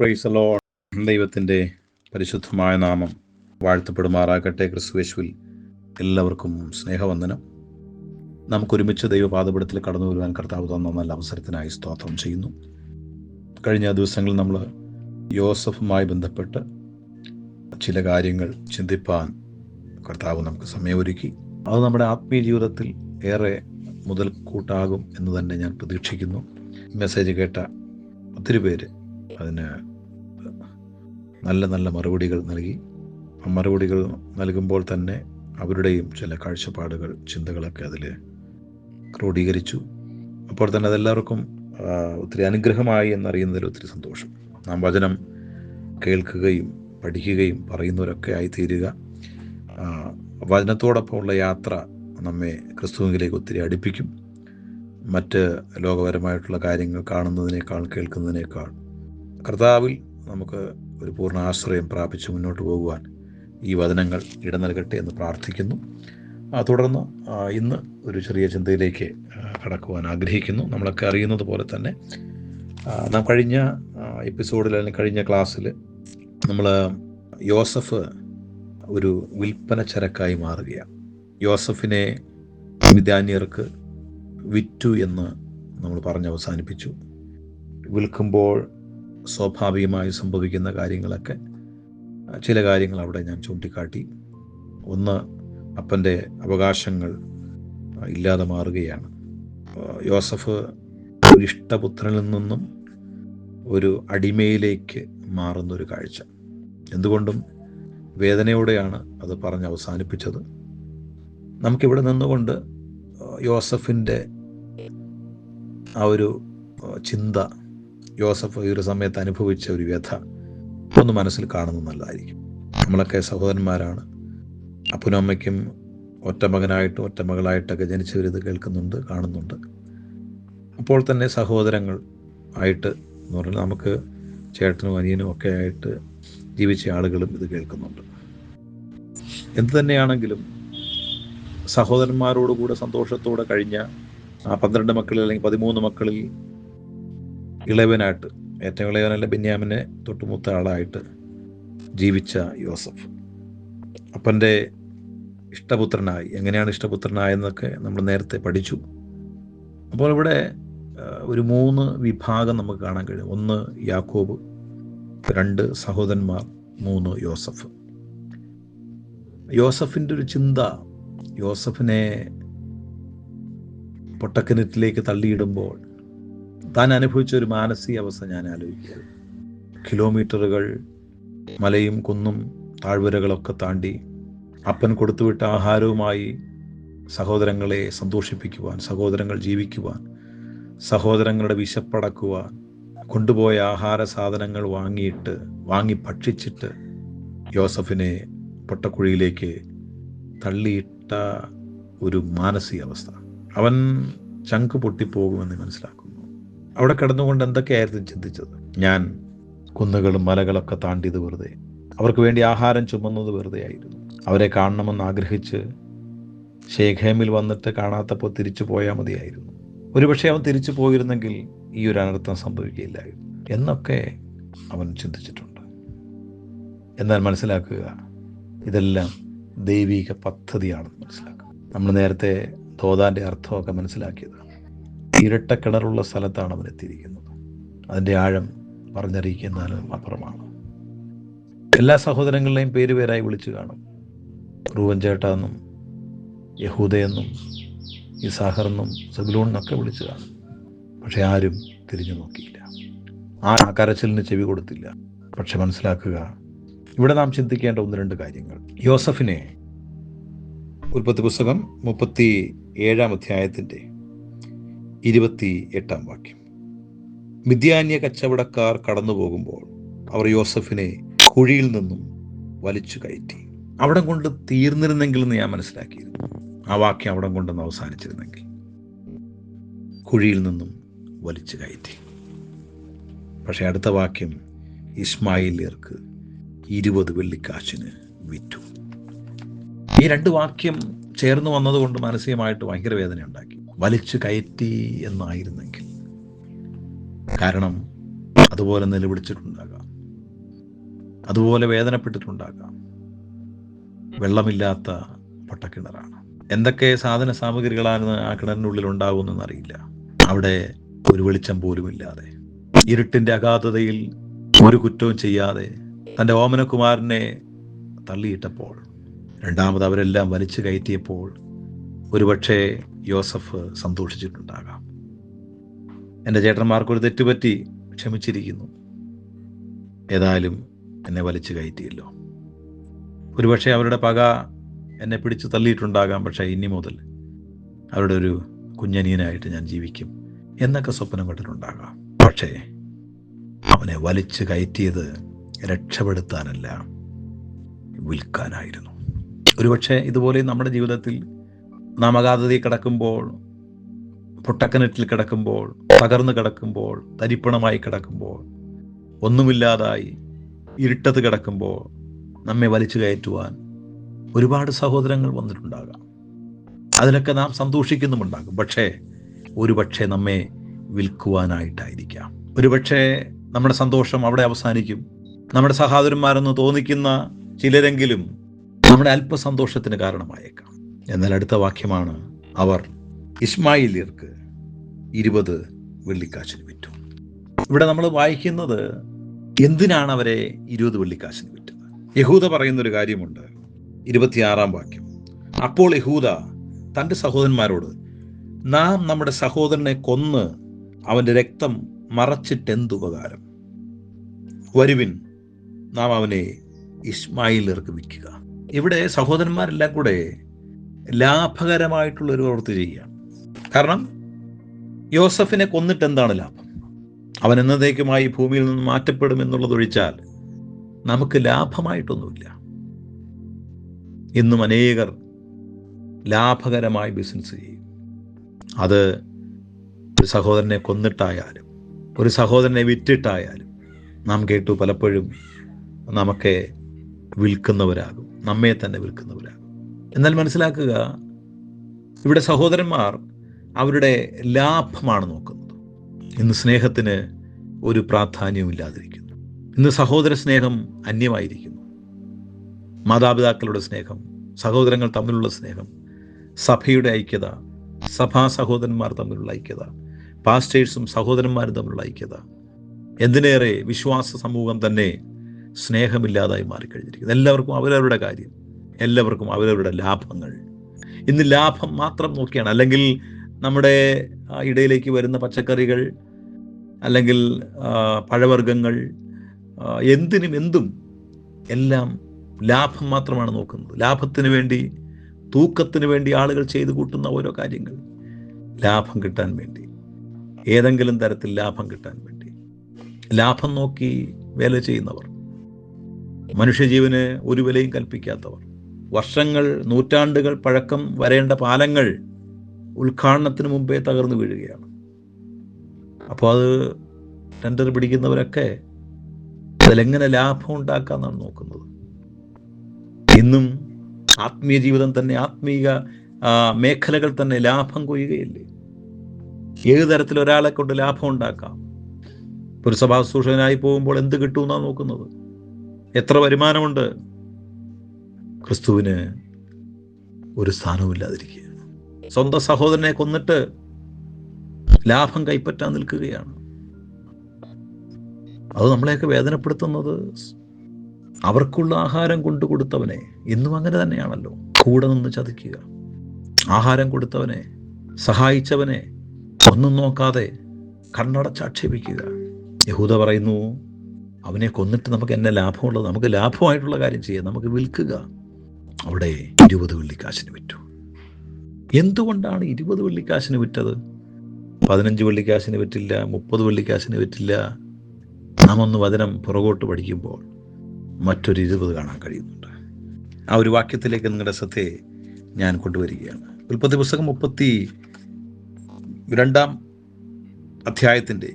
Price law ദൈവത്തിന്റെ പരിശുദ്ധമായ നാമം വാഴ്ത്തപ്പെടുമാറാകട്ടെ ക്രിസ്തുവേശുവിൽ എല്ലാവർക്കും സ്നേഹവന്ദനം. നമുക്കൊരുമിച്ച് ദൈവപാദപടത്തിൽ കടന്നു വരുവാൻ കർത്താവ് തന്ന നല്ല അവസരത്തിനായി സ്തോത്രം ചെയ്യുന്നു. കഴിഞ്ഞ ദിവസങ്ങളിൽ നമ്മൾ യോസഫുമായി ബന്ധപ്പെട്ട് ചില കാര്യങ്ങൾ ചിന്തിപ്പാൻ കർത്താവ് നമുക്ക് സമയമൊരുക്കി. അത് നമ്മുടെ ആത്മീയ ജീവിതത്തിൽ ഏറെ മുതൽക്കൂട്ടാകും എന്ന് തന്നെ ഞാൻ പ്രതീക്ഷിക്കുന്നു. മെസ്സേജ് കേട്ട ഒത്തിരി പേര് അതിന് നല്ല നല്ല മറുപടികൾ നൽകി. ആ മറുപടികൾ നൽകുമ്പോൾ തന്നെ അവരുടെയും ചില കാഴ്ചപ്പാടുകൾ ചിന്തകളൊക്കെ അതിൽ ക്രോഡീകരിച്ചു. അപ്പോൾ തന്നെ അതെല്ലാവർക്കും ഒത്തിരി അനുഗ്രഹമായി എന്നറിയുന്നതിൽ ഒത്തിരി സന്തോഷം. നാം വചനം കേൾക്കുകയും പഠിക്കുകയും പറയുന്നവരൊക്കെ ആയിത്തീരുക. വചനത്തോടൊപ്പം വചനത്തോടൊപ്പമുള്ള യാത്ര നമ്മെ ക്രിസ്തുവിലേക്ക് ഒത്തിരി അടുപ്പിക്കും. മറ്റ് ലോകപരമായിട്ടുള്ള കാര്യങ്ങൾ കാണുന്നതിനേക്കാൾ കേൾക്കുന്നതിനേക്കാൾ കർത്താവിൽ നമുക്ക് ഒരു പൂർണ ആശ്രയം പ്രാപിച്ച് മുന്നോട്ട് പോകുവാൻ ഈ വചനങ്ങൾ ഇട നൽകട്ടെ എന്ന് പ്രാർത്ഥിക്കുന്നു. തുടർന്ന് ഇന്ന് ഒരു ചെറിയ ചിന്തയിലേക്ക് കടക്കുവാൻ ആഗ്രഹിക്കുന്നു. നമ്മളൊക്കെ അറിയുന്നത് പോലെ തന്നെ നാം കഴിഞ്ഞ എപ്പിസോഡിൽ അല്ലെങ്കിൽ കഴിഞ്ഞ ക്ലാസ്സിൽ നമ്മൾ യോസഫ് ഒരു വിൽപ്പന ചരക്കായി മാറുകയാണ്. യോസഫിനെ വിദ്യാന്യർക്ക് വിറ്റു എന്ന് നമ്മൾ പറഞ്ഞ് അവസാനിപ്പിച്ചു. വിൽക്കുമ്പോൾ സ്വാഭാവികമായി സംഭവിക്കുന്ന കാര്യങ്ങളൊക്കെ ചില കാര്യങ്ങൾ അവിടെ ഞാൻ ചൂണ്ടിക്കാട്ടി. ഒന്ന് അപ്പന്റെ അവകാശങ്ങൾ ഇല്ലാതെ മാറുകയാണ്. യോസഫ് ഒരു ഇഷ്ടപുത്രനിൽ നിന്നും ഒരു അടിമയിലേക്ക് മാറുന്ന ഒരു കാഴ്ച. എന്തുകൊണ്ടും വേദനയോടെയാണ് അത് പറഞ്ഞ് അവസാനിപ്പിച്ചത്. നമുക്കിവിടെ നിന്നുകൊണ്ട് യോസഫിന്റെ ആ ഒരു ചിന്ത യോസഫ് ഈ ഒരു സമയത്ത് അനുഭവിച്ച ഒരു വ്യഥ. ഒന്ന് മനസ്സിൽ കാണുന്നത് നല്ലതായിരിക്കും. നമ്മളൊക്കെ സഹോദരന്മാരാണ്. അപ്പനും അമ്മയ്ക്കും ഒറ്റ മകനായിട്ടും ഒറ്റ മകളായിട്ടൊക്കെ ജനിച്ചവരിത് കേൾക്കുന്നുണ്ട് കാണുന്നുണ്ട്. അപ്പോൾ തന്നെ സഹോദരങ്ങൾ ആയിട്ട് എന്ന് പറഞ്ഞാൽ നമുക്ക് ചേട്ടനും അനിയനും ഒക്കെ ആയിട്ട് ജീവിച്ച ആളുകളും ഇത് കേൾക്കുന്നുണ്ട്. എന്ത് തന്നെയാണെങ്കിലും സഹോദരന്മാരോടുകൂടെ സന്തോഷത്തോടെ കഴിഞ്ഞ ആ പന്ത്രണ്ട് മക്കളിൽ അല്ലെങ്കിൽ പതിമൂന്ന് മക്കളിൽ ഇളവനായിട്ട് ഏറ്റവും ഇളയവനല്ല ബെന്യാമിനെ തൊട്ടുമൂത്ത ആളായിട്ട് ജീവിച്ച യോസഫ്. അപ്പന്റെ ഇഷ്ടപുത്രനായി എങ്ങനെയാണ് ഇഷ്ടപുത്രനായെന്നൊക്കെ നമ്മൾ നേരത്തെ പഠിച്ചു. അപ്പോൾ ഇവിടെ ഒരു മൂന്ന് വിഭാഗം നമുക്ക് കാണാൻ കഴിയും. ഒന്ന് യാക്കോബ് രണ്ട് സഹോദരന്മാർ മൂന്ന് യോസഫ്. യോസഫിന്റെ ഒരു ചിന്ത യോസഫിനെ പൊട്ടക്കിണറ്റിലേക്ക് തള്ളിയിടുമ്പോൾ താൻ അനുഭവിച്ച ഒരു മാനസിക അവസ്ഥ ഞാൻ ആലോചിക്കുക കിലോമീറ്ററുകൾ മലയും കുന്നും താഴ്വരകളൊക്കെ താണ്ടി അപ്പൻ കൊടുത്തുവിട്ട ആഹാരവുമായി സഹോദരങ്ങളെ സന്തോഷിപ്പിക്കുവാൻ സഹോദരങ്ങൾ ജീവിക്കുവാൻ സഹോദരങ്ങളുടെ വിശപ്പടക്കുവാൻ കൊണ്ടുപോയ ആഹാര സാധനങ്ങൾ വാങ്ങിയിട്ട് വാങ്ങി ഭക്ഷിച്ചിട്ട് യോസഫിനെ പൊട്ടക്കുഴിയിലേക്ക് തള്ളിയിട്ട ഒരു മാനസികാവസ്ഥ. അവൻ ചങ്ക് പൊട്ടിപ്പോകുമെന്ന് മനസ്സിലാക്കുന്നു. അവിടെ കിടന്നുകൊണ്ട് എന്തൊക്കെയായിരുന്നു ചിന്തിച്ചത്? ഞാൻ കുന്നുകളും മലകളൊക്കെ താണ്ടിയത് വെറുതെ. അവർക്ക് വേണ്ടി ആഹാരം ചുമന്നത് വെറുതെ ആയിരുന്നു. അവരെ കാണണമെന്ന് ആഗ്രഹിച്ച് ശേഖേമിൽ വന്നിട്ട് കാണാത്തപ്പോൾ തിരിച്ചു പോയാൽ മതിയായിരുന്നു. ഒരുപക്ഷെ അവൻ തിരിച്ചു പോയിരുന്നെങ്കിൽ ഈ ഒരു അനർത്ഥം സംഭവിക്കുകയില്ലായിരുന്നു. എന്നൊക്കെ അവൻ ചിന്തിച്ചിട്ടുണ്ട്. എന്നാൽ മനസ്സിലാക്കുക ഇതെല്ലാം ദൈവിക പദ്ധതിയാണെന്ന് മനസ്സിലാക്കുക. നമ്മൾ നേരത്തെ തോതാന്റെ അർത്ഥമൊക്കെ മനസ്സിലാക്കിയതാണ്. ഇരട്ട കിണറുള്ള സ്ഥലത്താണ് അവൻ എത്തിയിരിക്കുന്നത്. അതിന്റെ ആഴം പറഞ്ഞറിയിക്കുന്നതിനും അപ്പുറമാണ് എല്ലാ സഹോദരങ്ങളുടെയും പേര് പേരായി വിളിച്ചു കാണും. റൂവൻ ചേട്ടാന്നും യഹൂദയെന്നും ഇസാഹറെന്നും സബിലൂണെന്നൊക്കെ വിളിച്ചു കാണും. പക്ഷെ ആരും തിരിഞ്ഞു നോക്കിയില്ല. ആ കരച്ചിലിന് ചെവി കൊടുത്തില്ല. പക്ഷെ മനസ്സിലാക്കുക ഇവിടെ നാം ചിന്തിക്കേണ്ട ഒന്ന് രണ്ട് കാര്യങ്ങൾ. യോസഫിനെ ഉൽപ്പത്തി പുസ്തകം മുപ്പത്തി ഏഴാം അധ്യായത്തിന്റെ ഇരുപത്തി എട്ടാം വാക്യം. മിഥ്യാന്യ കച്ചവടക്കാർ കടന്നു പോകുമ്പോൾ അവർ യോസഫിനെ കുഴിയിൽ നിന്നും വലിച്ചു കയറ്റി. അവിടം കൊണ്ട് തീർന്നിരുന്നെങ്കിൽ എന്ന് ഞാൻ മനസ്സിലാക്കിയിരുന്നു. ആ വാക്യം അവിടം കൊണ്ടൊന്ന് അവസാനിച്ചിരുന്നെങ്കിൽ. കുഴിയിൽ നിന്നും വലിച്ചു കയറ്റി. പക്ഷെ അടുത്ത വാക്യം ഇസ്മായിലിയർക്ക് ഇരുപത് വെള്ളിക്കാശിന് വിറ്റു. ഈ രണ്ട് വാക്യം ചേർന്ന് വന്നതുകൊണ്ട് മാനസികമായിട്ട് ഭയങ്കര വേദന ഉണ്ടാക്കി വലിച്ചു കയറ്റി എന്നായിരുന്നെങ്കിൽ. കാരണം അതുപോലെ നിലവിളിച്ചിട്ടുണ്ടാകാം. അതുപോലെ വേദനപ്പെട്ടിട്ടുണ്ടാകാം. വെള്ളമില്ലാത്ത പൊട്ടക്കിണറാണ്. എന്തൊക്കെ സാധന സാമഗ്രികളാണ് ആ കിണറിനുള്ളിൽ ഉണ്ടാകുമെന്ന് അറിയില്ല അവിടെ ഒരു വെളിച്ചം പോലുമില്ലാതെ ഇരുട്ടിന്റെ അഗാധതയിൽ ഒരു കുറ്റവും ചെയ്യാതെ തന്റെ ഓമനകുമാരനെ തള്ളിയിട്ടപ്പോൾ രണ്ടാമത് അവരെല്ലാം വലിച്ചു കയറ്റിയപ്പോൾ ഒരുപക്ഷെ യോസഫ് സന്തോഷിച്ചിട്ടുണ്ടാകാം. എന്റെ ചേട്ടന്മാർക്കൊരു തെറ്റുപറ്റി ക്ഷമിച്ചിരിക്കുന്നു. ഏതായാലും എന്നെ വലിച്ചു കയറ്റിയല്ലോ. ഒരുപക്ഷെ അവരുടെ പക എന്നെ പിടിച്ചു തള്ളിയിട്ടുണ്ടാകാം പക്ഷേ ഇനി മുതൽ അവരുടെ ഒരു കുഞ്ഞനിയനായിട്ട് ഞാൻ ജീവിക്കും എന്നൊക്കെ സ്വപ്നം കണ്ടിട്ടുണ്ടാകാം. പക്ഷേ അവനെ വലിച്ചു കയറ്റിയത് രക്ഷപ്പെടുത്താനല്ല വിൽക്കാനായിരുന്നു. ഒരുപക്ഷെ ഇതുപോലെ നമ്മുടെ ജീവിതത്തിൽ നാം അഗാധതയിൽ കിടക്കുമ്പോൾ പൊട്ടക്കനറ്റിൽ കിടക്കുമ്പോൾ തകർന്നു കിടക്കുമ്പോൾ തരിപ്പണമായി കിടക്കുമ്പോൾ ഒന്നുമില്ലാതായി ഇരുട്ടത്ത് കിടക്കുമ്പോൾ നമ്മെ വലിച്ചു കയറ്റുവാൻ ഒരുപാട് സഹോദരങ്ങൾ വന്നിട്ടുണ്ടാകാം. അതിനൊക്കെ നാം സന്തോഷിക്കുന്നുമുണ്ടാകും. പക്ഷേ ഒരുപക്ഷെ നമ്മെ വിൽക്കുവാനായിട്ടായിരിക്കാം. ഒരുപക്ഷെ നമ്മുടെ സന്തോഷം അവിടെ അവസാനിക്കും. നമ്മുടെ സഹോദരന്മാരെന്ന് തോന്നിക്കുന്ന ചിലരെങ്കിലും നമ്മുടെ അല്പസന്തോഷത്തിന് കാരണമായേക്കാം. എന്നാൽ അടുത്ത വാക്യമാണ് അവർ ഇസ്മായിലിയർക്ക് ഇരുപത് വെള്ളിക്കാശിന് വിറ്റു. ഇവിടെ നമ്മൾ വായിക്കുന്നത് എന്തിനാണ് അവരെ ഇരുപത് വെള്ളിക്കാശിന് വിറ്റത്? യഹൂദ പറയുന്നൊരു കാര്യമുണ്ട്. ഇരുപത്തിയാറാം വാക്യം. അപ്പോൾ യഹൂദ തന്റെ സഹോദരന്മാരോട് നാം നമ്മുടെ സഹോദരനെ കൊന്ന് അവന്റെ രക്തം മറച്ചിട്ടെന്തുപകാരം വരുവിൻ നാം അവനെ ഇസ്മായിലർക്ക് വിൽക്കുക. ഇവിടെ സഹോദരന്മാരെല്ലാം കൂടെ ലാഭകരമായിട്ടുള്ള ഒരു പ്രവൃത്തി ചെയ്യുകയാണ്. കാരണം യോസഫിനെ കൊന്നിട്ട് എന്താണ് ലാഭം? അവൻ എന്നതേക്കുമായി ഭൂമിയിൽ നിന്ന് മാറ്റപ്പെടും എന്നുള്ളതൊഴിച്ചാൽ നമുക്ക് ലാഭമായിട്ടൊന്നുമില്ല. ഇന്നും അനേകർ ലാഭകരമായി ബിസിനസ് ചെയ്യും. അത് ഒരു സഹോദരനെ കൊന്നിട്ടായാലും ഒരു സഹോദരനെ വിറ്റിട്ടായാലും നാം കേട്ടു പലപ്പോഴും നമുക്ക് വിൽക്കുന്നവരാകും നമ്മെ തന്നെ വിൽക്കുന്നവരാകും. എന്നാൽ മനസ്സിലാക്കുക ഇവിടെ സഹോദരന്മാർ അവരുടെ ലാഭമാണ് നോക്കുന്നത്. ഇന്ന് സ്നേഹത്തിന് ഒരു പ്രാധാന്യവുമില്ലാതിരിക്കുന്നു. ഇന്ന് സഹോദര സ്നേഹം അന്യമായിരിക്കുന്നു. മാതാപിതാക്കളുടെ സ്നേഹം സഹോദരങ്ങൾ തമ്മിലുള്ള സ്നേഹം സഭയുടെ ഐക്യത സഭാ സഹോദരന്മാർ തമ്മിലുള്ള ഐക്യത പാസ്റ്റേഴ്സും സഹോദരന്മാരും തമ്മിലുള്ള ഐക്യത എന്തിനേറെ വിശ്വാസ സമൂഹം തന്നെ സ്നേഹമില്ലാതായി മാറിക്കഴിഞ്ഞിരിക്കുന്നു. എല്ലാവർക്കും അവരവരുടെ കാര്യം. എല്ലാവർക്കും അവരവരുടെ ലാഭങ്ങൾ. ഇന്ന് ലാഭം മാത്രം നോക്കിയാണ്. അല്ലെങ്കിൽ നമ്മുടെ ഇടയിലേക്ക് വരുന്ന പച്ചക്കറികൾ അല്ലെങ്കിൽ പഴവർഗങ്ങൾ എന്തിനും എന്തും എല്ലാം ലാഭം മാത്രമാണ് നോക്കുന്നത്. ലാഭത്തിന് വേണ്ടി തൂക്കത്തിന് വേണ്ടി ആളുകൾ ചെയ്തു കൂട്ടുന്ന ഓരോ കാര്യങ്ങൾ. ലാഭം കിട്ടാൻ വേണ്ടി. ഏതെങ്കിലും തരത്തിൽ ലാഭം കിട്ടാൻ വേണ്ടി. ലാഭം നോക്കി വേല ചെയ്യുന്നവർ. മനുഷ്യജീവന് ഒരു വിലയും കൽപ്പിക്കാത്തവർ. വർഷങ്ങൾ നൂറ്റാണ്ടുകൾ പഴക്കം വരേണ്ട പാലങ്ങൾ ഉദ്ഘാടനത്തിന് മുമ്പേ തകർന്നു വീഴുകയാണ്. അപ്പോൾ അത് ടെൻഡർ പിടിക്കുന്നവരൊക്കെ അതിലെങ്ങനെ ലാഭം ഉണ്ടാക്കാന്നാണ് നോക്കുന്നത്. ഇന്നും ആത്മീയ ജീവിതം തന്നെ ആത്മീയ മേഖലകൾ തന്നെ ലാഭം കൊയ്യുകയില്ലേ? ഏത് തരത്തിൽ ഒരാളെ കൊണ്ട് ലാഭം ഉണ്ടാക്കാം? ഒരു സഭാശുശ്രൂഷകനായി പോകുമ്പോൾ എന്ത് കിട്ടുമെന്നാണ് നോക്കുന്നത്? എത്ര വരുമാനമുണ്ട്? ക്രിസ്തുവിന് ഒരു സ്ഥാനവുമില്ലാതിരിക്കുകയാണ്. സ്വന്തം സഹോദരനെ കൊന്നിട്ട് ലാഭം കൈപ്പറ്റാൻ നിൽക്കുകയാണ്. അത് നമ്മളെയൊക്കെ വേദനപ്പെടുത്തുന്നത് അവർക്കുള്ള ആഹാരം കൊണ്ടു കൊടുത്തവനെ. ഇന്നും അങ്ങനെ തന്നെയാണല്ലോ. കൂടെ നിന്ന് ചതിക്കുക. ആഹാരം കൊടുത്തവനെ സഹായിച്ചവനെ ഒന്നും നോക്കാതെ കണ്ണടച്ചാക്ഷേപിക്കുക യഹൂദ പറയുന്നു അവനെ കൊന്നിട്ട് നമുക്ക് എന്നെ ലാഭമുള്ളത്? നമുക്ക് ലാഭമായിട്ടുള്ള കാര്യം ചെയ്യാം. നമുക്ക് വിൽക്കുക. അവിടെ ഇരുപത് വെള്ളിക്കാശിന് വിറ്റു. എന്തുകൊണ്ടാണ് ഇരുപത് വെള്ളിക്കാശിന് വിറ്റത്? പതിനഞ്ച് വെള്ളിക്കാശിന് വിറ്റില്ല മുപ്പത് വെള്ളിക്കാശിന് വിറ്റില്ല. നാം ഒന്ന് വചനം പുറകോട്ട് പഠിക്കുമ്പോൾ മറ്റൊരു ഇരുപത് കാണാൻ കഴിയുന്നുണ്ട്. ആ ഒരു വാക്യത്തിലേക്ക് നിങ്ങളുടെ ശ്രദ്ധയെ ഞാൻ കൊണ്ടുവരികയാണ്. ഉൽപ്പത്തി പുസ്തകം മുപ്പത്തി രണ്ടാം അധ്യായത്തിന്റെ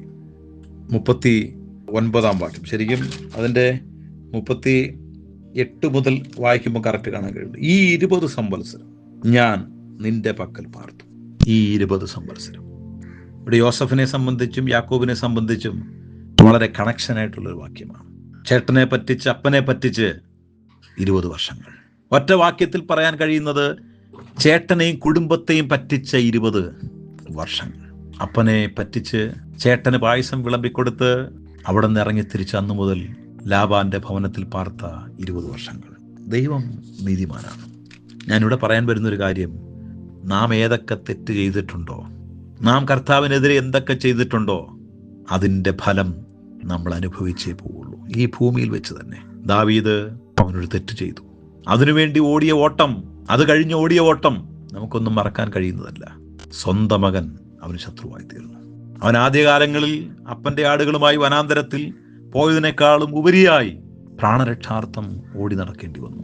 മുപ്പത്തി ഒൻപതാം വാക്യം. ശരിക്കും അതിന്റെ മുപ്പത്തി എട്ട് മുതൽ വായിക്കുമ്പോൾ കറക്റ്റ് കാണാൻ കഴിയും ഈ ഇരുപത് സംവത്സരം ഞാൻ നിന്റെ പക്കൽ പാർത്തു. ഈ ഇരുപത് സംവത്സരം. ഇവിടെ യോസഫിനെ സംബന്ധിച്ചും യാക്കോബിനെ സംബന്ധിച്ചും വളരെ കണക്ഷനായിട്ടുള്ളൊരു വാക്യമാണ്. ചേട്ടനെ പറ്റിച്ച് അപ്പനെ പറ്റിച്ച് ഇരുപത് വർഷങ്ങൾ. ഒറ്റ വാക്യത്തിൽ പറയാൻ കഴിയുന്നത് ചേട്ടനെയും കുടുംബത്തെയും പറ്റിച്ച ഇരുപത് വർഷങ്ങൾ. അപ്പനെ പറ്റിച്ച് ചേട്ടന് പായസം വിളമ്പിക്കൊടുത്ത് അവിടെ നിന്ന് ഇറങ്ങി തിരിച്ച് അന്നു മുതൽ ലാബാന്റെ ഭവനത്തിൽ പാർത്ത ഇരുപത് വർഷങ്ങൾ. ദൈവം നീതിമാനാണ്. ഞാനിവിടെ പറയാൻ വരുന്നൊരു കാര്യം നാം ഏതൊക്കെ തെറ്റ് ചെയ്തിട്ടുണ്ടോ നാം കർത്താവിനെതിരെ എന്തൊക്കെ ചെയ്തിട്ടുണ്ടോ അതിന്റെ ഫലം നമ്മൾ അനുഭവിച്ചേ പോവുള്ളൂ. ഈ ഭൂമിയിൽ വെച്ച് തന്നെ. ദാവീദ് അവനൊരു തെറ്റ് ചെയ്തു. അതിനുവേണ്ടി ഓടിയ ഓട്ടം അത് കഴിഞ്ഞ് ഓടിയ ഓട്ടം നമുക്കൊന്നും മറക്കാൻ കഴിയുന്നതല്ല. സ്വന്തം മകൻ അവന് ശത്രുവായി തീർന്നു. അവൻ ആദ്യകാലങ്ങളിൽ അപ്പന്റെ ആടുകളുമായി വനാന്തരത്തിൽ പോയതിനേക്കാളും ഉപരിയായി പ്രാണരക്ഷാർത്ഥം ഓടി നടക്കേണ്ടി വന്നു.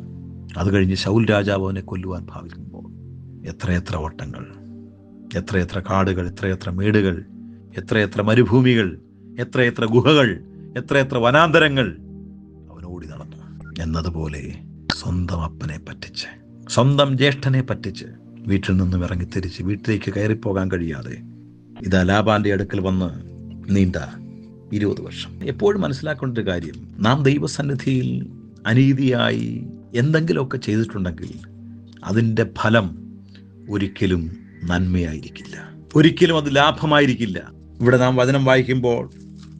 അത് കഴിഞ്ഞ് ശൗൽ രാജാവ് അവനെ കൊല്ലുവാൻ ഭാവിക്കുമ്പോൾ എത്രയെത്ര ഓട്ടങ്ങൾ എത്രയെത്ര കാടുകൾ എത്രയെത്ര മേടുകൾ എത്രയെത്ര മരുഭൂമികൾ എത്രയെത്ര ഗുഹകൾ എത്രയെത്ര വനാന്തരങ്ങൾ അവൻ ഓടി നടന്നു. എന്നതുപോലെ സ്വന്തം അപ്പനെ പറ്റിച്ച് സ്വന്തം ജ്യേഷ്ഠനെ പറ്റിച്ച് വീട്ടിൽ നിന്നും ഇറങ്ങി തിരിച്ച് വീട്ടിലേക്ക് കയറിപ്പോകാൻ കഴിയാതെ ഇതാ ലാബാന്റെ അടുക്കൽ വന്ന് നീണ്ട ഇരുപത് വർഷം. എപ്പോഴും മനസ്സിലാക്കേണ്ട ഒരു കാര്യം നാം ദൈവസന്നിധിയിൽ അനീതിയായി എന്തെങ്കിലുമൊക്കെ ചെയ്തിട്ടുണ്ടെങ്കിൽ അതിന്റെ ഫലം ഒരിക്കലും നന്മയായിരിക്കില്ല. ഒരിക്കലും അത് ലാഭമായിരിക്കില്ല. ഇവിടെ നാം വചനം വായിക്കുമ്പോൾ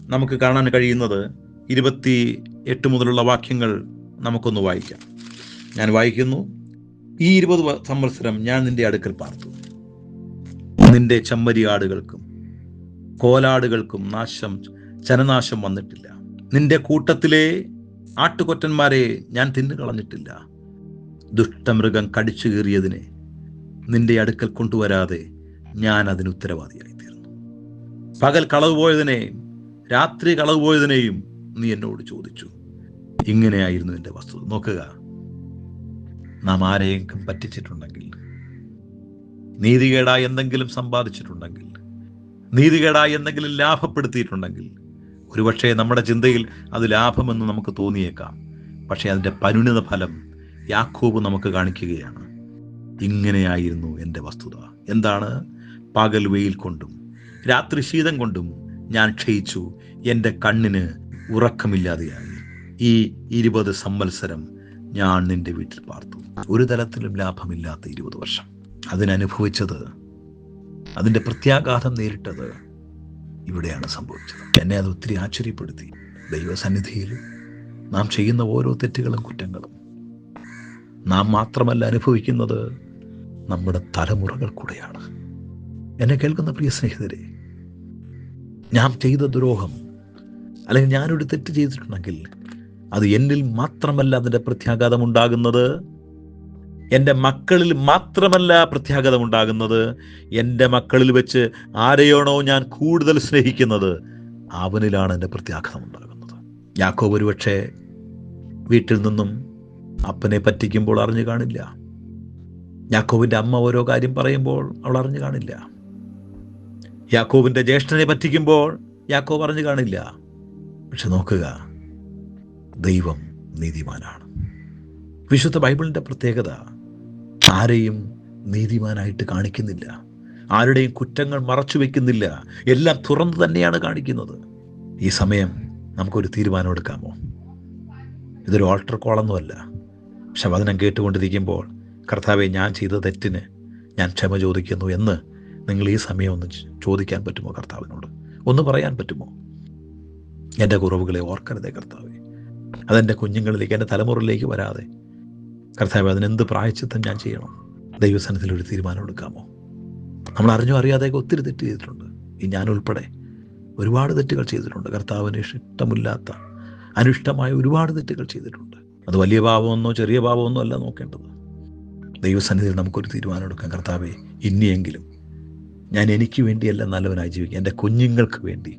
നമുക്ക് കാണാൻ കഴിയുന്നത് ഇരുപത്തി എട്ട് മുതലുള്ള വാക്യങ്ങൾ നമുക്കൊന്ന് വായിക്കാം. ഞാൻ വായിക്കുന്നു ഈ ഇരുപത് സംവത്സരം ഞാൻ നിന്റെ അടുക്കൽ പാർത്തു. നിന്റെ ചെമ്മരിയാടുകൾക്കും കോലാടുകൾക്കും നാശം ചനനാശം വന്നിട്ടില്ല. നിന്റെ കൂട്ടത്തിലെ ആട്ടുകൊറ്റന്മാരെ ഞാൻ തിന്നുകളഞ്ഞിട്ടില്ല ദുഷ്ടമൃഗം കടിച്ചു കീറിയതിനെ നിന്റെ അടുക്കൽ കൊണ്ടുവരാതെ ഞാൻ അതിന് ഉത്തരവാദിയായി തീർന്നു. പകൽ കളവ് രാത്രി കളവ് പോയതിനെയും നീ എന്നോട് ചോദിച്ചു. ഇങ്ങനെയായിരുന്നു എന്റെ വസ്തുത. നോക്കുക നാം ആരെയെങ്കിലും പറ്റിച്ചിട്ടുണ്ടെങ്കിൽ നീതികേടായി എന്തെങ്കിലും സമ്പാദിച്ചിട്ടുണ്ടെങ്കിൽ നീതികേടായി എന്തെങ്കിലും ലാഭപ്പെടുത്തിയിട്ടുണ്ടെങ്കിൽ ഒരുപക്ഷെ നമ്മുടെ ചിന്തയിൽ അത് ലാഭമെന്ന് നമുക്ക് തോന്നിയേക്കാം. പക്ഷേ അതിന്റെ പരിണിത ഫലം യാക്കോബ് നമുക്ക് കാണിക്കുകയാണ്. ഇങ്ങനെയായിരുന്നു എന്റെ വസ്തുത. എന്താണ്? പകൽ വെയിൽ കൊണ്ടും രാത്രി ശീതം കൊണ്ടും ഞാൻ ക്ഷയിച്ചു. എന്റെ കണ്ണിന് ഉറക്കമില്ലാതെയായി. ഈ ഇരുപത് സംവത്സരം ഞാൻ നിന്റെ വീട്ടിൽ പാർത്തു. ഒരു തരത്തിലും ലാഭമില്ലാത്ത ഇരുപത് വർഷം. അതിനനുഭവിച്ചത് അതിന്റെ പ്രത്യാഘാതം നേരിട്ടത് ഇവിടെയാണ് സംഭവിച്ചത്. എന്നെ അത് ഒത്തിരി ആശ്ചര്യപ്പെടുത്തി. ദൈവസന്നിധിയിൽ നാം ചെയ്യുന്ന ഓരോ തെറ്റുകളും കുറ്റങ്ങളും നാം മാത്രമല്ല അനുഭവിക്കുന്നത് നമ്മുടെ തലമുറകൾ കൂടെയാണ്. എന്നെ കേൾക്കുന്ന പ്രിയ സ്നേഹിതരെ ഞാൻ ചെയ്ത ദ്രോഹം അല്ലെങ്കിൽ ഞാനൊരു തെറ്റ് ചെയ്തിട്ടുണ്ടെങ്കിൽ അത് എന്നിൽ മാത്രമല്ല അതിന്റെ പ്രത്യാഘാതം ഉണ്ടാകുന്നത്. എന്റെ മക്കളിൽ മാത്രമല്ല പ്രത്യാഘാതം ഉണ്ടാകുന്നത് എന്റെ മക്കളിൽ വെച്ച് ആരെയാണോ ഞാൻ കൂടുതൽ സ്നേഹിക്കുന്നത് അവനിലാണ് എന്റെ പ്രത്യാഘാതം ഉണ്ടാകുന്നത് യാക്കോബ് ഒരുപക്ഷെ വീട്ടിൽ നിന്നും അപ്പനെ പറ്റിക്കുമ്പോൾ അറിഞ്ഞു കാണില്ല. യാക്കോബിന്റെ അമ്മ ഓരോ കാര്യം പറയുമ്പോൾ അവൾ അറിഞ്ഞു കാണില്ല. യാക്കോബിന്റെ ജ്യേഷ്ഠനെ പറ്റിക്കുമ്പോൾ യാക്കോബ് അറിഞ്ഞു കാണില്ല. പക്ഷെ നോക്കുക ദൈവം നീതിമാനാണ്. വിശുദ്ധ ബൈബിളിന്റെ പ്രത്യേകത ആരെയും നീതിമാനായിട്ട് കാണിക്കുന്നില്ല. ആരുടെയും കുറ്റങ്ങൾ മറച്ചു വെക്കുന്നില്ല. എല്ലാം തുറന്നു തന്നെയാണ് കാണിക്കുന്നത്. ഈ സമയം നമുക്കൊരു തീരുമാനം എടുക്കാമോ? ഇതൊരു ഓൾട്ടർ കോളൊന്നുമല്ല വചനം കേട്ടുകൊണ്ടിരിക്കുമ്പോൾ കർത്താവെ ഞാൻ ചെയ്ത തെറ്റിന് ഞാൻ ക്ഷമ ചോദിക്കുന്നു എന്ന് നിങ്ങൾ ഈ സമയം ഒന്ന് ചോദിക്കാൻ പറ്റുമോ കർത്താവിനോട്? ഒന്ന് പറയാൻ പറ്റുമോ? എന്റെ കുറവുകളെ ഓർക്കരുതേ കർത്താവെ. അതെന്റെ കുഞ്ഞുങ്ങളിലേക്ക് എന്റെ തലമുറയിലേക്ക് വരാതെ കർത്താവ് അതിനെന്ത് പ്രായച്ചിത്തം ഞാൻ ചെയ്യണം? ദൈവസനത്തിൽ ഒരു തീരുമാനം എടുക്കാമോ? നമ്മൾ അറിഞ്ഞോ അറിയാതെയൊക്കെ ഒത്തിരി തെറ്റ് ചെയ്തിട്ടുണ്ട്. ഈ ഞാൻ ഉൾപ്പെടെ ഒരുപാട് തെറ്റുകൾ ചെയ്തിട്ടുണ്ട്. കർത്താവിന് ഇഷ്ടമില്ലാത്ത അനിഷ്ടമായ ഒരുപാട് തെറ്റുകൾ ചെയ്തിട്ടുണ്ട്. അത് വലിയ പാപമൊന്നോ ചെറിയ പാപമൊന്നോ അല്ല നോക്കേണ്ടത്. ദൈവസന്നിധിയിൽ നമുക്കൊരു തീരുമാനം എടുക്കാം. കർത്താവെ ഇനിയെങ്കിലും ഞാൻ എനിക്ക് വേണ്ടിയല്ല നല്ലവനായി ജീവിക്കുക. എന്റെ കുഞ്ഞുങ്ങൾക്ക് വേണ്ടി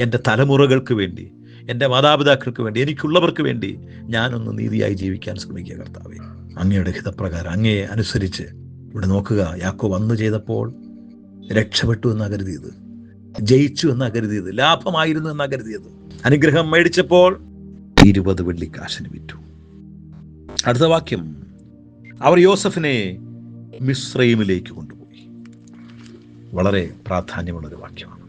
എന്റെ തലമുറകൾക്ക് വേണ്ടി എന്റെ മാതാപിതാക്കൾക്ക് വേണ്ടി എനിക്കുള്ളവർക്ക് വേണ്ടി ഞാനൊന്ന് നീതിയായി ജീവിക്കാൻ ശ്രമിക്കുക കർത്താവെ. അങ്ങയുടെ ഹിതപ്രകാരം അങ്ങയെ അനുസരിച്ച് ഇവിടെ നോക്കുക. യാക്കോ വന്നു ചെയ്തപ്പോൾ രക്ഷപ്പെട്ടു എന്നാ കരുതിയത് ജയിച്ചു എന്നാ കരുതിയത് ലാഭമായിരുന്നു എന്നാ കരുതിയത്. അനുഗ്രഹം മേടിച്ചപ്പോൾ ഇരുപത് വെള്ളിക്കാശിന് വിറ്റു. അടുത്ത വാക്യം. അവർ യോസഫിനെ മിശ്രൈമിലേക്ക് കൊണ്ടുപോയി. വളരെ പ്രാധാന്യമുള്ളൊരു വാക്യമാണ്.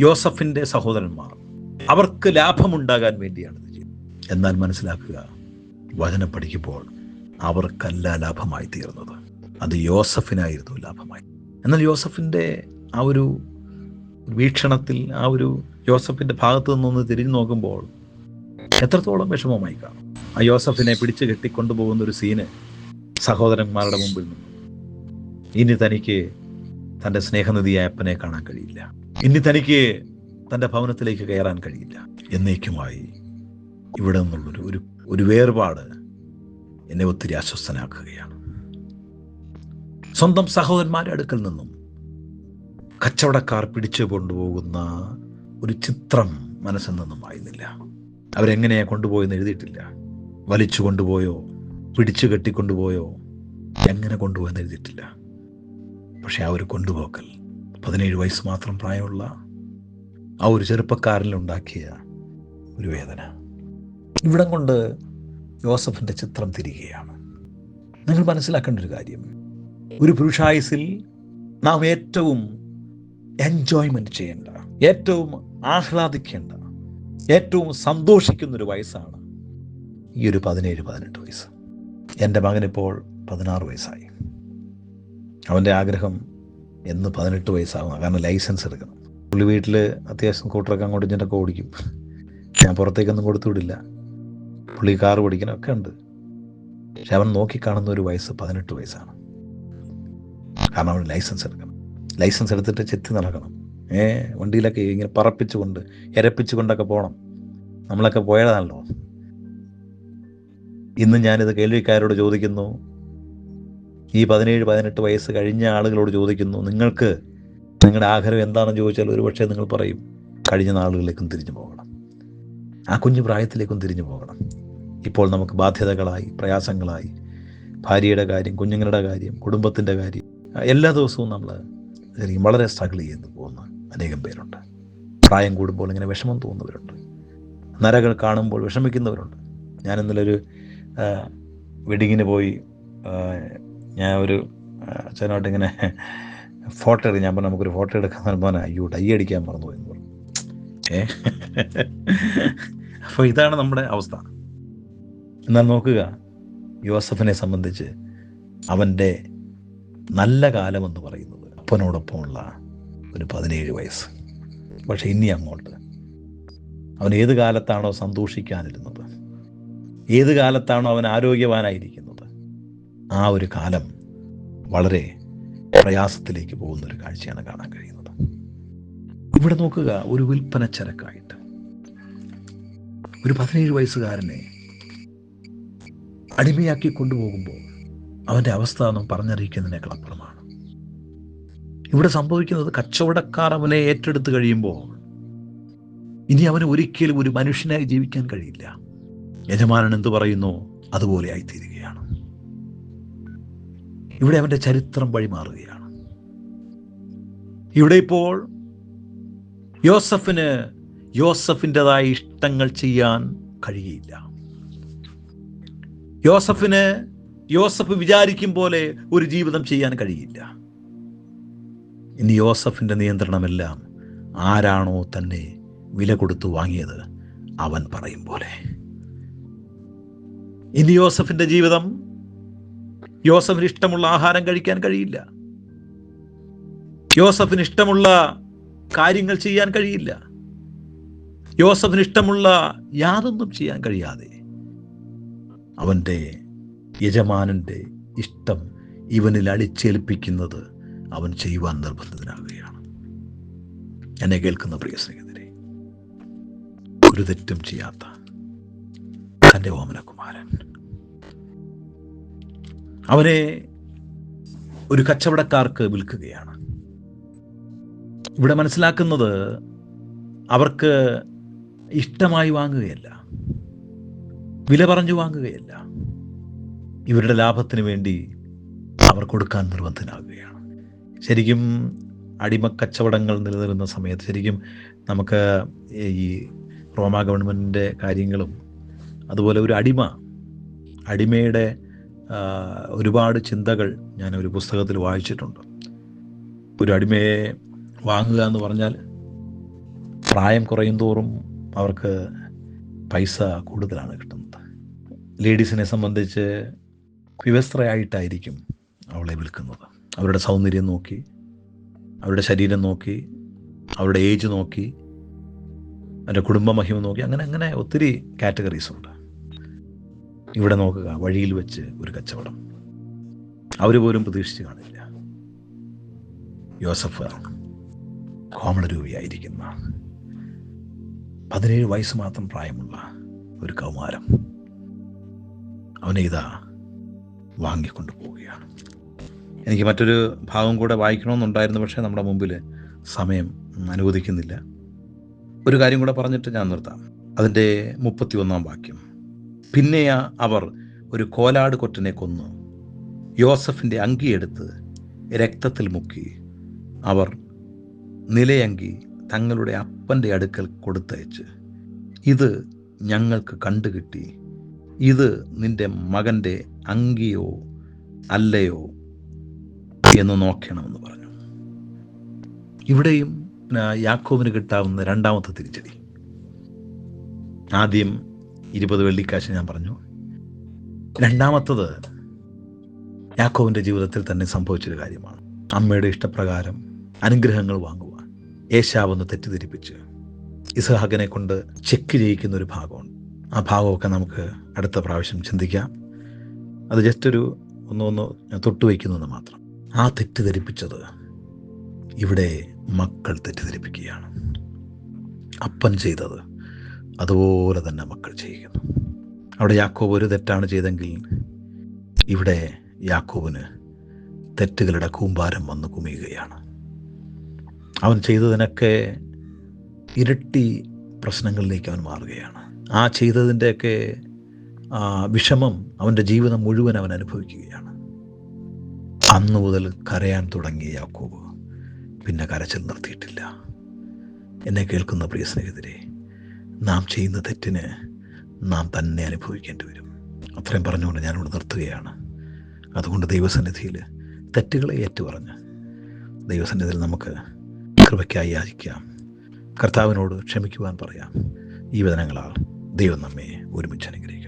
യോസഫിന്റെ സഹോദരന്മാർ അവർക്ക് ലാഭമുണ്ടാകാൻ വേണ്ടിയാണ് ഇത് ചെയ്യുന്നത്. എന്നാൽ മനസ്സിലാക്കുക വചനം പഠിക്കുമ്പോൾ അവർക്കല്ല ലാഭമായി തീർന്നത്. അത് യോസഫിനായിരുന്നു ലാഭമായി. എന്നാൽ യോസഫിന്റെ ആ ഒരു വീക്ഷണത്തിൽ ആ ഒരു യോസഫിന്റെ ഭാഗത്ത് നിന്നൊന്ന് തിരിഞ്ഞു നോക്കുമ്പോൾ എത്രത്തോളം വിഷമമായി കാണും. ആ യോസഫിനെ പിടിച്ചു കെട്ടിക്കൊണ്ടുപോകുന്ന ഒരു സീന് സഹോദരന്മാരുടെ മുമ്പിൽ നിന്നു. ഇനി തനിക്ക് തന്റെ സ്നേഹനിധിയായ അപ്പനെ കാണാൻ കഴിയില്ല. ഇനി തനിക്ക് തന്റെ ഭവനത്തിലേക്ക് കയറാൻ കഴിയില്ല. എന്നേക്കുമായി ഇവിടെ നിന്നുള്ളൊരു ഒരു ഒരു വേർപാട് എന്നെ ഒത്തിരി അസ്വസ്ഥനാക്കുകയാണ്. സ്വന്തം സഹോദരന്മാരുടെ അടുക്കൽ നിന്നും കച്ചവടക്കാർ പിടിച്ചു കൊണ്ടുപോകുന്ന ഒരു ചിത്രം മനസ്സിൽ നിന്നും ആയിരുന്നില്ല. അവരെങ്ങനെയാ കൊണ്ടുപോയെന്ന് എഴുതിയിട്ടില്ല. വലിച്ചു കൊണ്ടുപോയോ പിടിച്ചു കെട്ടിക്കൊണ്ടുപോയോ എങ്ങനെ കൊണ്ടുപോയെന്ന് എഴുതിയിട്ടില്ല. പക്ഷെ ആ ഒരു കൊണ്ടുപോക്കൽ പതിനേഴ് വയസ്സ് മാത്രം പ്രായമുള്ള ആ ഒരു ചെറുപ്പക്കാരനിലുണ്ടാക്കിയ ഒരു വേദന. ഇവിടം കൊണ്ട് യോസഫിന്റെ ചിത്രം തിരികെയാണ്. നിങ്ങൾ മനസ്സിലാക്കേണ്ട ഒരു കാര്യം. ഒരു പുരുഷായുസിൽ നാം ഏറ്റവും എൻജോയ്മെന്റ് ചെയ്യേണ്ട ഏറ്റവും ആഹ്ലാദിക്കേണ്ട ഏറ്റവും സന്തോഷിക്കുന്നൊരു വയസ്സാണ് ഈ ഒരു പതിനേഴ് പതിനെട്ട് വയസ്സ്. എന്റെ മകനിപ്പോൾ പതിനാറ് വയസ്സായി. അവന്റെ ആഗ്രഹം എന്ന് പതിനെട്ട് വയസ്സാകും കാരണം ലൈസൻസ് എടുക്കണം. പുള്ളി വീട്ടിൽ അത്യാവശ്യം കൂട്ടറൊക്കെ അങ്ങോട്ടും ഇങ്ങോട്ടൊക്കെ ഓടിക്കും. ഞാൻ പുറത്തേക്കൊന്നും കൊടുത്തു വിടില്ല. പുള്ളി കാറ് പഠിക്കാനൊക്കെ ഉണ്ട്. പക്ഷെ അവൻ നോക്കിക്കാണുന്ന ഒരു വയസ്സ് പതിനെട്ട് വയസ്സാണ്. കാരണം അവൻ ലൈസൻസ് എടുക്കണം. ലൈസൻസ് എടുത്തിട്ട് ചെത്തി നടക്കണം. ഏ വണ്ടിയിലൊക്കെ ഇങ്ങനെ പറപ്പിച്ചുകൊണ്ട് എരപ്പിച്ചുകൊണ്ടൊക്കെ പോകണം നമ്മളൊക്കെ പോയതാണല്ലോ. ഇന്ന് ഞാനിത് കേൾവിക്കാരോട് ചോദിക്കുന്നു. ഈ പതിനേഴ് പതിനെട്ട് വയസ്സ് കഴിഞ്ഞ ആളുകളോട് ചോദിക്കുന്നു നിങ്ങൾക്ക് നിങ്ങളുടെ ആഗ്രഹം എന്താണെന്ന് ചോദിച്ചാൽ ഒരുപക്ഷെ നിങ്ങൾ പറയും കഴിഞ്ഞ നാളുകളിലേക്കും തിരിഞ്ഞു പോകണം. ആ കുഞ്ഞു പ്രായത്തിലേക്കും തിരിഞ്ഞു പോകണം. ഇപ്പോൾ നമുക്ക് ബാധ്യതകളായി പ്രയാസങ്ങളായി ഭാര്യയുടെ കാര്യം കുഞ്ഞുങ്ങളുടെ കാര്യം കുടുംബത്തിന്റെ കാര്യം എല്ലാ ദിവസവും നമ്മൾ വളരെ സ്ട്രഗിൾ ചെയ്ത് പോകുന്ന അനേകം പേരുണ്ട്. പ്രായം കൂടുമ്പോൾ ഇങ്ങനെ വിഷമം തോന്നുന്നവരുണ്ട്. നരകൾ കാണുമ്പോൾ വിഷമിക്കുന്നവരുണ്ട്. ഞാൻ ഇന്നലെ ഒരു വെഡിങ്ങിന് പോയി ഞാൻ ഒരു അച്ഛനോട്ടിങ്ങനെ ഫോട്ടോ എടുക്കും. ഞാൻ പറഞ്ഞു നമുക്കൊരു ഫോട്ടോ എടുക്കാൻ പറഞ്ഞാൽ അയ്യോ ഡൈ അടിക്കാൻ പറഞ്ഞു പോയി പറഞ്ഞു. ഏ? അപ്പോൾ ഇതാണ് നമ്മുടെ അവസ്ഥ. എന്നാൽ നോക്കുക യോസഫിനെ സംബന്ധിച്ച് അവന്റെ നല്ല കാലമെന്ന് പറയുന്നത് അപ്പനോടൊപ്പമുള്ള ഒരു പതിനേഴ് വയസ്സ്. പക്ഷെ ഇനി അങ്ങോട്ട്. അവൻ ഏത് കാലത്താണോ സന്തോഷിക്കാനിരുന്നത്? ഏത് കാലത്താണോ അവൻ ആരോഗ്യവാനായിരിക്കുന്നത്? ആ ഒരു കാലം വളരെ പ്രയാസത്തിലേക്ക് പോകുന്ന ഒരു കാഴ്ചയാണ് കാണാൻ കഴിയുന്നത്. ഇവിടെ നോക്കുക ഒരു വിൽപ്പന ചരക്കായിട്ട്. ഒരു പതിനേഴ് വയസ്സുകാരനെ അടിമയാക്കി കൊണ്ടുപോകുമ്പോൾ അവന്റെ അവസ്ഥ നാം പറഞ്ഞറിയിക്കുന്നതിനേക്കാൾ അപ്പുറമാണ്. ഇവിടെ സംഭവിക്കുന്നത് കച്ചവടക്കാർ അവനെ ഏറ്റെടുത്ത് കഴിയുമ്പോൾ ഇനി അവന് ഒരിക്കലും ഒരു മനുഷ്യനായി ജീവിക്കാൻ കഴിയില്ല. യജമാനൻ എന്തു പറയുന്നു? അതുപോലെ ആയിത്തീരുകയാണ്. ഇവിടെ അവന്റെ ചരിത്രം വഴിമാറുകയാണ് ഇവിടെ ഇപ്പോൾ യോസഫിന് യോസഫിന്റെതായ ഇഷ്ടങ്ങൾ ചെയ്യാൻ കഴിയില്ല. യോസഫിന് യോസഫ് വിചാരിക്കും പോലെ ഒരു ജീവിതം ചെയ്യാൻ കഴിയില്ല. ഇനി യോസഫിന്റെ നിയന്ത്രണമെല്ലാം ആരാണോ തന്നെ വില കൊടുത്തു വാങ്ങിയത് അവൻ പറയും പോലെ. ഇനി യോസഫിന്റെ ജീവിതം യോസഫിന് ഇഷ്ടമുള്ള ആഹാരം കഴിക്കാൻ കഴിയില്ല. യോസഫിന് ഇഷ്ടമുള്ള കാര്യങ്ങൾ ചെയ്യാൻ കഴിയില്ല. യോസഫിന് ഇഷ്ടമുള്ള യാതൊന്നും ചെയ്യാൻ കഴിയാതെ അവന്റെ യജമാനന്റെ ഇഷ്ടം ഇവനിൽ അടിച്ചേൽപ്പിക്കുന്നത് അവൻ ചെയ്യുവാൻ നിർബന്ധിതനാകുകയാണ്. എന്നെ കേൾക്കുന്ന പ്രിയ സ്നേഹിതരെ ഒരു തെറ്റും ചെയ്യാത്ത തന്റെ ഓമനകുമാരൻ അവനെ ഒരു കച്ചവടക്കാർക്ക് വിൽക്കുകയാണ്. ഇവിടെ മനസ്സിലാക്കുന്നത് അവർക്ക് ഇഷ്ടമായി വാങ്ങുകയല്ല. വില പറഞ്ഞു വാങ്ങുകയല്ല. ഇവരുടെ ലാഭത്തിന് വേണ്ടി അവർ കൊടുക്കാൻ നിർബന്ധനാകുകയാണ്. ശരിക്കും അടിമ കച്ചവടങ്ങൾ നിലനിൽക്കുന്ന സമയത്ത് ശരിക്കും നമുക്ക് ഈ റോമ ഗവൺമെന്റിന്റെ കാര്യങ്ങളും അതുപോലെ ഒരു അടിമ അടിമയുടെ ഒരുപാട് ചിന്തകൾ ഞാൻ ഒരു പുസ്തകത്തിൽ വായിച്ചിട്ടുണ്ട്. ഒരു അടിമയെ വാങ്ങുക എന്ന് പറഞ്ഞാൽ പ്രായം കുറയും തോറും അവർക്ക് പൈസ കൂടുതലാണ് കിട്ടുന്നത്. ലേഡീസിനെ സംബന്ധിച്ച് വിവസ്ത്രയായിട്ടായിരിക്കും അവളെ വിൽക്കുന്നത്. അവരുടെ സൗന്ദര്യം നോക്കി അവരുടെ ശരീരം നോക്കി അവരുടെ ഏജ് നോക്കി അവരുടെ കുടുംബമഹിമ നോക്കി അങ്ങനെ അങ്ങനെ ഒത്തിരി കാറ്റഗറീസ് ഉണ്ട്. ഇവിടെ നോക്കുക വഴിയിൽ വെച്ച് ഒരു കച്ചവടം. അവർ പോലും പ്രതീക്ഷിച്ച് കാണില്ല. യോസഫ് കോമളരൂപിയായിരിക്കുന്ന പതിനേഴ് വയസ്സ് മാത്രം പ്രായമുള്ള ഒരു കൗമാരം അവനെ ഇതാ വാങ്ങിക്കൊണ്ടു പോവുകയാണ്. എനിക്ക് മറ്റൊരു ഭാഗം കൂടെ വായിക്കണമെന്നുണ്ടായിരുന്നു പക്ഷേ നമ്മുടെ മുമ്പിൽ സമയം അനുവദിക്കുന്നില്ല. ഒരു കാര്യം കൂടെ പറഞ്ഞിട്ട് ഞാൻ നിർത്താം. അതിന്റെ മുപ്പത്തി ഒന്നാം വാക്യം. പിന്നെ അവർ ഒരു കോലാട് കൊറ്റനെ കൊന്നു. യോസഫിന്റെ അങ്കിയെടുത്ത് രക്തത്തിൽ മുക്കി. അവർ നിലയങ്കി തങ്ങളുടെ അപ്പന്റെ അടുക്കൽ കൊടുത്തയച്ച് ഇത് ഞങ്ങൾക്ക് കണ്ടുകിട്ടി. ഇത് നിന്റെ മകന്റെ അങ്കിയോ അല്ലയോ എന്ന് നോക്കണമെന്ന് പറഞ്ഞു. ഇവിടെയും യാക്കോബിന് കിട്ടാവുന്ന രണ്ടാമത്തെ തിരിച്ചടി. ആദ്യം ഇരുപത് വെള്ളിക്കാശ് ഞാൻ പറഞ്ഞു. രണ്ടാമത്തത് യാക്കോവിന്റെ ജീവിതത്തിൽ തന്നെ സംഭവിച്ചൊരു കാര്യമാണ്. അമ്മയുടെ ഇഷ്ടപ്രകാരം അനുഗ്രഹങ്ങൾ വാങ്ങുവാൻ ഏശാവെന്ന് തെറ്റിദ്ധരിപ്പിച്ച് ഇസഹാക്കിനെ കൊണ്ട് ചെക്ക് ചെയ്യിക്കുന്ന ഒരു ഭാഗമുണ്ട്. ആ ഭാഗമൊക്കെ നമുക്ക് അടുത്ത പ്രാവശ്യം ചിന്തിക്കാം. അത് ജസ്റ്റ് ഒരു ഒന്ന് ഒന്ന് തൊട്ടു മാത്രം. ആ തെറ്റിദ്ധരിപ്പിച്ചത് ഇവിടെ മക്കൾ തെറ്റിദ്ധരിപ്പിക്കുകയാണ്. അപ്പൻ ചെയ്തത് അതുപോലെ തന്നെ മക്കൾ ചെയ്യുന്നു. അവിടെ യാക്കോബ് ഒരു തെറ്റാണ് ചെയ്തെങ്കിൽ ഇവിടെ യാക്കോബിന് തെറ്റുകളുടെ കൂമ്പാരം വന്ന് കുമിയുകയാണ്. അവൻ ചെയ്തതിനൊക്കെ ഇരട്ടി പ്രശ്നങ്ങളിലേക്ക് അവൻ മാറുകയാണ്. ആ ചെയ്തതിന്റെയൊക്കെ വിഷമം അവന്റെ ജീവിതം മുഴുവൻ അവൻ അനുഭവിക്കുകയാണ്. അന്നു മുതൽ കരയാൻ തുടങ്ങിയ യാക്കോബ് പിന്നെ കരച്ചിൽ നിർത്തിയിട്ടില്ല. എന്നെ കേൾക്കുന്ന പ്രിയ സ്നേഹിതരെ നാം ചെയ്യുന്ന തെറ്റിന് നാം തന്നെ അനുഭവിക്കേണ്ടി വരും. അത്രയും പറഞ്ഞുകൊണ്ട് ഞാനിവിടെ നിർത്തുകയാണ്. അതുകൊണ്ട് ദൈവസന്നിധിയിൽ തെറ്റുകളെ ഏറ്റുപറഞ്ഞ് ദൈവസന്നിധിയിൽ നമുക്ക് കൃപയ്ക്കായി യാചിക്കാം. കർത്താവിനോട് ക്ഷമിക്കുവാൻ പറയാം. ഈ വചനങ്ങളാൽ ദൈവം നമ്മെ ഒരുമിച്ച് അനുഗ്രഹിക്കും.